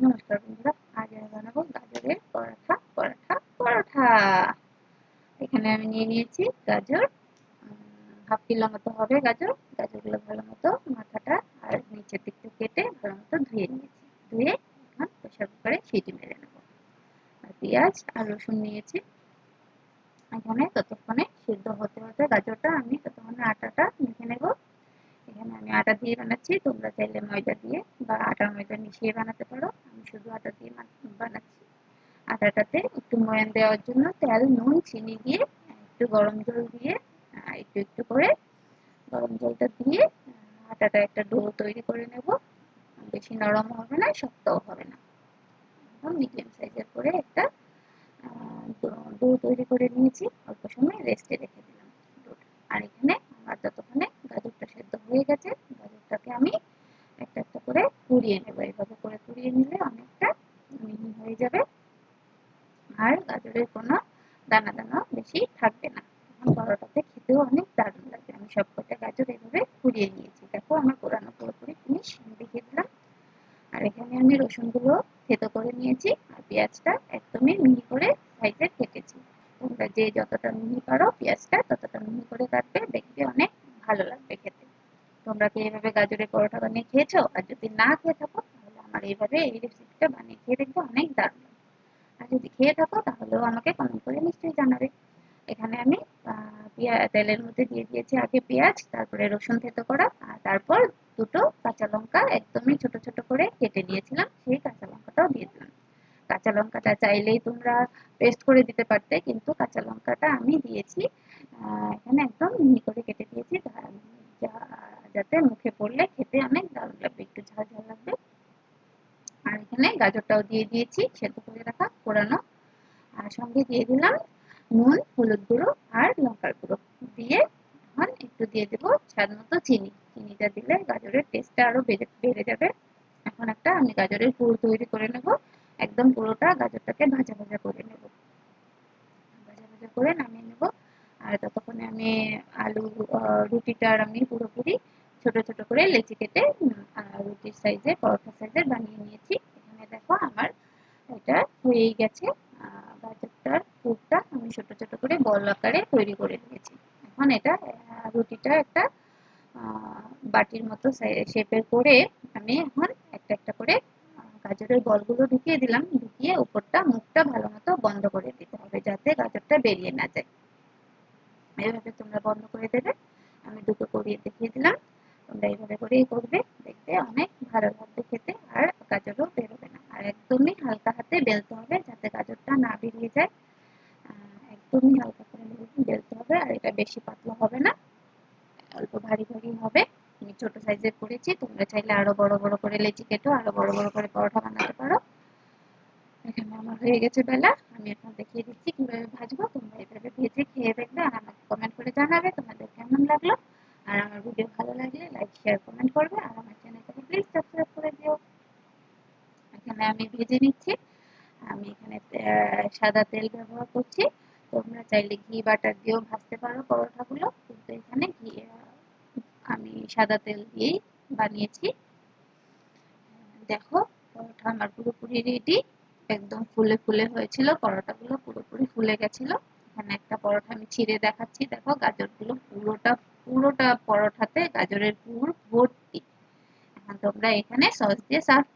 নমস্কার বন্ধুরা আজ আমি বানাবো গাজরের পরোটা পরোটা পরোটা এখানে আমি নিয়ে নিয়েছি গাজর হাফ কিলো মতো হবে গাজর, গাজরগুলো ভালো মতো মাথাটা আর নিচের দিকটা কেটে ভালো মতো ধুয়ে নিয়েছি। ধুয়ে এখন প্রেশার কুকারে সিটি মেরে নেব। আর পেঁয়াজ আর রসুন নিয়েছি। এখানে ততক্ষণে সিদ্ধ হতে হতে গাজরটা আমি ততক্ষণে আটাটা মেখে নেব। এখানে আমি আটা দিয়ে বানাচ্ছি, তোমরা চাইলে ময়দা দিয়ে বা আটা ময়দা মিশিয়ে বানাতে পারো। আমি শুধু আটা দিয়ে বানাচ্ছি। আটাটাতে একটু ময়ান দেওয়ার জন্য তেল, নুন, চিনি দিয়ে একটু গরম জল দিয়ে একটু একটু করে গরম জলটা দিয়ে আটাটা একটা ডো তৈরি করে নেব। বেশি নরম হবে না, শক্তও হবে না। একদম মিডিয়াম সাইজের করে একটা ডো তৈরি করে নিয়েছি। অল্প সময় রেস্টে রেখে দিলাম আর এখানে আমার ততক্ষণে গাজরটা সেদ্ধ হয়ে গেছে, গাজরটাকে আমি একটা একটা করে পুড়িয়ে নেব। পুড়িয়ে নিলে অনেকটা মিহি হয়ে যাবে। আর গাজরের কোনো দানা দানা বেশি থাকবে না। পরোটাতে খেতেও অনেক দারুণ লাগবে আমি সব কটা গাজর এইভাবে পুড়িয়ে নিয়েছি। দেখো আমার পুরোপুরি দিলাম। আর এখানে আমি রসুনগুলো থেতো করে নিয়েছি আর পেঁয়াজটা একদমই মিহি করে সাইজে কেটেছি। তোমরা যে যতটা মিহি পারো পেঁয়াজটা ততটা মিহি করে কাটবে। দেখবে অনেক ভালো লাগবে খেতে। তোমরা কি এইভাবে গাজরের পরোটা বানিয়ে খেয়েছো? আর যদি না খেয়ে থাকো আমার এইভাবে এই রেসিপিটা বানিয়ে খেয়ে দেখবে অনেক দারুণ। আর যদি খেয়ে থাকো, তাহলেও আমাকে কমেন্ট করে নিশ্চয়ই জানাবে। এখানে আমি তেলের মধ্যে দিয়ে দিয়েছি আগে পেঁয়াজ, তারপরে রসুন থেতো করা, আর তারপর দুটো কাঁচা লঙ্কা একদমই ছোট ছোট করে কেটে নিয়েছিলাম, সেই কাঁচা লঙ্কাটাও দিয়ে দিলাম। কাঁচা লঙ্কাটা চাইলেই তোমরা পেস্ট করে দিতে পারতে, কিন্তু কাঁচা লঙ্কাটা আমি দিয়েছি এখানে একদম মিহি করে কেটে দিয়েছি যাতে মুখে পড়লে খেতে অনেক দারুণ লাগবে একটু ঝাল ঝাল লাগবে আর এখানে গাজরটাও দিয়ে দিয়েছি, সেদ্ধ করে রাখা, পোড়ানো। আর সঙ্গে দিয়ে দিলাম নুন, হলুদ গুঁড়ো আর লঙ্কার গুঁড়ো। দিয়ে এখন একটু দিয়ে দেবো স্বাদ মতো চিনি। চিনিটা দিলে গাজরের টেস্টটা আরও বেড়ে যাবে। এখন একটা আমি গাজরের পুর তৈরি করে নেব। একদম পুরোটা গাজরটাকে ভাজা ভাজা করে নেব। ভাজা ভাজা করে নামিয়ে নেব। আর ততক্ষণে আমি আলু রুটিটার আমি পুরোপুরি ছোট ছোট করে লেচি কেটে রুটির সাইজে পরোটা সাইজের বানিয়ে নিয়েছি এখানে দেখো আমার এটা হয়েই গেছে। গাজরটার পুরটা আমি ছোট ছোট করে বল আকারে তৈরি করে নিয়েছি। এখন এটা রুটিটা একটা বাটির মতো শেপের করে আমি এখন একটা একটা করে গাজরের বলগুলো ঢুকিয়ে দিলাম। ঢুকিয়ে উপরটা মুখটা ভালো মতো বন্ধ করে দিতে হবে যাতে গাজরটা বেরিয়ে না যায়। এইভাবে তোমরা বন্ধ করে দেবে। আমি দুটো করিয়ে দেখিয়ে দিলাম। তোমরা এইভাবে করেই করবে। দেখবে অনেক ভালো লাগবে খেতে। আর গাজরও বেরোবে না আর একদমই হালকা হাতে বেলতে হবে যাতে গাজরটা না বেরিয়ে যায় একদমই হালকা করে বেলতে হবে আর এটা বেশি পাতলা হবে না। অল্প ভারী ভারী হবে। আমি ছোট সাইজের করেছি, তোমরা চাইলে আরও বড় বড় করে লেচি কেটো, আরও বড় বড় করে পরোটা বানাতে পারো। এখানে আমার হয়ে গেছে বেলা, আমি এখন দেখিয়ে দিচ্ছি কীভাবে ভাজবো। তোমরা এভাবে ভেজে খেয়ে দেখবে আর আমাকে কমেন্ট করে জানাবে তোমাদের কেমন লাগল। আর আমার ভিডিও ভালো লাগলে লাইক শেয়ার কমেন্ট করবে। আর আমার চ্যানেলটাকে প্লিজ সাবস্ক্রাইব করে দিও। এখানে আমি ভেজে নিচ্ছি। আমি এখানে সাদা তেল ব্যবহার করছি। তোমরা চাইলে ঘি, বাটার দিয়েও ভাজতে পারো পরোটাগুলো। কিন্তু এখানে ঘি আমি সাদা তেল দিয়েই বানিয়েছি। দেখো, পরোটা আমার পুরোপুরি রেডি একদম ফুলে ফুলে হয়েছিল, পরোটাগুলো পুরোপুরি ফুলে গেছিল। এখানে একটা পরোটা আমি ছিঁড়ে দেখাচ্ছি। দেখো, গাজরগুলো পুরোটা পুরোটা পরোটাতে গাজরের পুর ভর্তি। এখন তোমরা এখানে সস দিয়ে সার্ভ